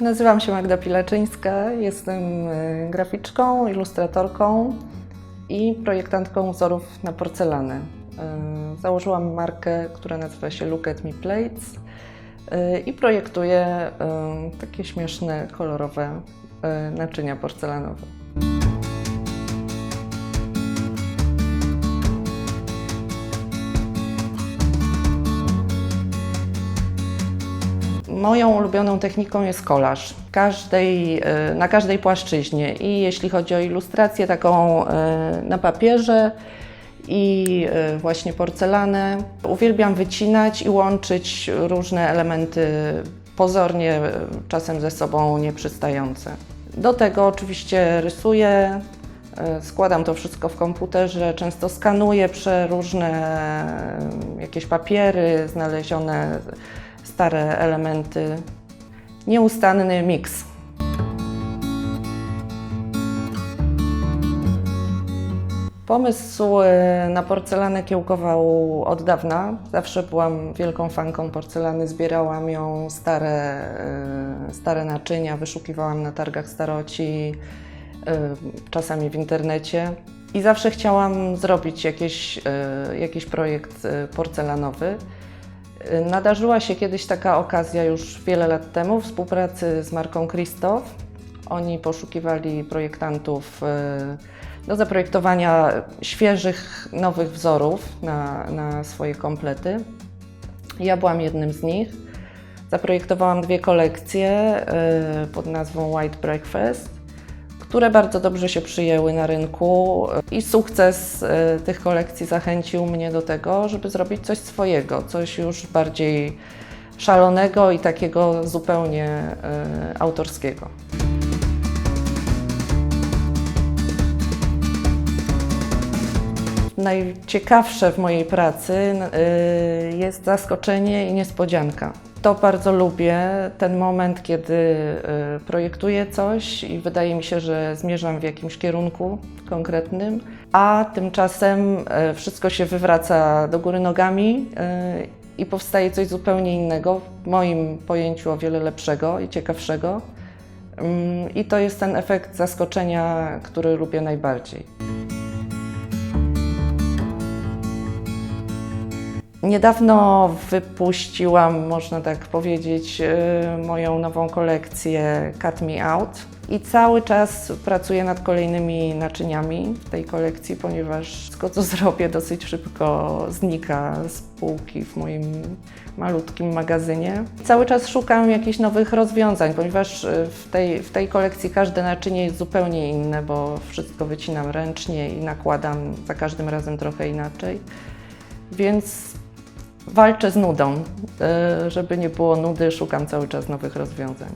Nazywam się Magda Pilaczyńska, jestem y, graficzką, ilustratorką i projektantką wzorów na porcelanę. Y, Założyłam markę, która nazywa się Look at Me Plates y, i projektuję takie śmieszne, kolorowe naczynia porcelanowe. Moją ulubioną techniką jest kolaż. Każdej, e, na każdej płaszczyźnie. I jeśli chodzi o ilustrację taką e, na papierze i e, właśnie porcelanę. Uwielbiam wycinać i łączyć różne elementy pozornie czasem ze sobą nieprzystające. Do tego oczywiście rysuję, składam to wszystko w komputerze, często skanuję przeróżne jakieś papiery, znalezione stare elementy. Nieustanny miks. Pomysł e, na porcelanę kiełkował od dawna. Zawsze byłam wielką fanką porcelany, zbierałam ją, stare, e, stare naczynia, wyszukiwałam na targach staroci, e, czasami w internecie. I zawsze chciałam zrobić jakiś, jakiś projekt porcelanowy. Nadarzyła się kiedyś taka okazja już wiele lat temu współpracy z marką Christoph. Oni poszukiwali projektantów e, do zaprojektowania świeżych, nowych wzorów na, na swoje komplety. Ja byłam jednym z nich. Zaprojektowałam dwie kolekcje e, pod nazwą White Breakfast, które bardzo dobrze się przyjęły na rynku i sukces e, tych kolekcji zachęcił mnie do tego, żeby zrobić coś swojego, coś już bardziej szalonego i takiego zupełnie e, autorskiego. Najciekawsze w mojej pracy y, jest zaskoczenie i niespodzianka. To bardzo lubię, ten moment, kiedy y, projektuję coś i wydaje mi się, że zmierzam w jakimś kierunku konkretnym, a tymczasem y, wszystko się wywraca do góry nogami y, i powstaje coś zupełnie innego, w moim pojęciu o wiele lepszego i ciekawszego. Ym, I to jest ten efekt zaskoczenia, który lubię najbardziej. Niedawno wypuściłam, można tak powiedzieć, y, moją nową kolekcję Cut Me Out i cały czas pracuję nad kolejnymi naczyniami w tej kolekcji, ponieważ wszystko, co zrobię, dosyć szybko znika z półki w moim malutkim magazynie. Cały czas szukam jakichś nowych rozwiązań, ponieważ y, w tej, w tej kolekcji każde naczynie jest zupełnie inne, bo wszystko wycinam ręcznie i nakładam za każdym razem trochę inaczej. Więc walczę z nudą. E, Żeby nie było nudy, szukam cały czas nowych rozwiązań.